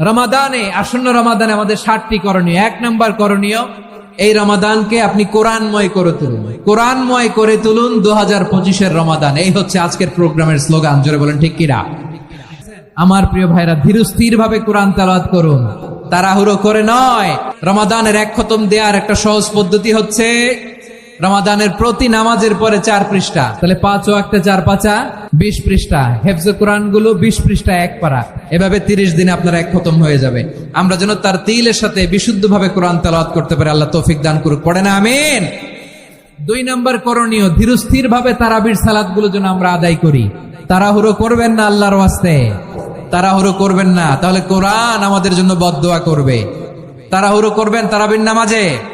রমাদানে, আসন্ন রমাদানে আমাদের ষাটটি করণীয়। এক নম্বর করণীয়, এই রমাদানকে আপনি কোরআনময় করে তুলুন। কোরআনময় করে তুলুন দু হাজার পঁচিশের রমাদান। এই হচ্ছে আজকের প্রোগ্রামের স্লোগান। জোরে বলেন, ঠিক কিরা আমার প্রিয় ভাইরা ধীরস্থির ভাবে কোরআন তালাত করুন। তাড়াহুড়ো করে নয়। রমাদানের এক খতম দেওয়ার একটা সহজ পদ্ধতি হচ্ছে রমাদানের প্রতি নামাজের পরে চার পৃষ্ঠা। তাহলে পাঁচ একটা চার পাঁচা, বিশ পৃষ্ঠা। হেফজ কোরআনগুলো বিশ পৃষ্ঠা এক পারা। এভাবে তিরিশ দিনে আপনার এক খতম হয়ে যাবে। আমরা যেন তার তিলের সাথে বিশুদ্ধ ভাবে কোরআন তালাত করতে পারি, আল্লাহ তৌফিক দান করুক। পড়ে না, আমিন? দুই নম্বর করণীয় ধীরস্থির ভাবে তারাবির সালাদগুলো যেন আমরা আদায় করি। তাড়াহুড়ো করবেন না আল্লাহর ওয়াস্তে। তাড়াহুড়ো করবেন না। তাহলে কোরআন আমাদের জন্য বদদোয়া করবে। তাড়াহুড়ো করবেন তারাবির নামাজে।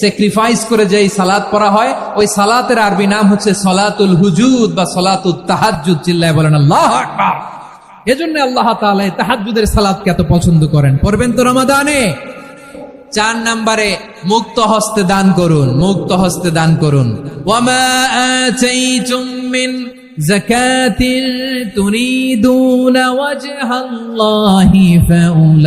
স্যাক্রিফাইস করে যেই সালাত পড়া হয়, ওই সালাতের আরবি নাম হচ্ছে সলাতুল হুজুদ বা সলাতুল তাহাজুদ চিল্লায় বলেন, আল্লাহ এজন্য আল্লাহ তাআলা এই তাহাজ্জুদের সালাতকে এত পছন্দ করেন। পড়বেন তো রমাদানে? চার নম্বরে, মুক্ত হস্তে দান করুন, মুক্ত হস্তে দান করুন। ওয়ামা আতাইতুম মিন মুদঈফুন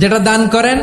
যেটা দান করেন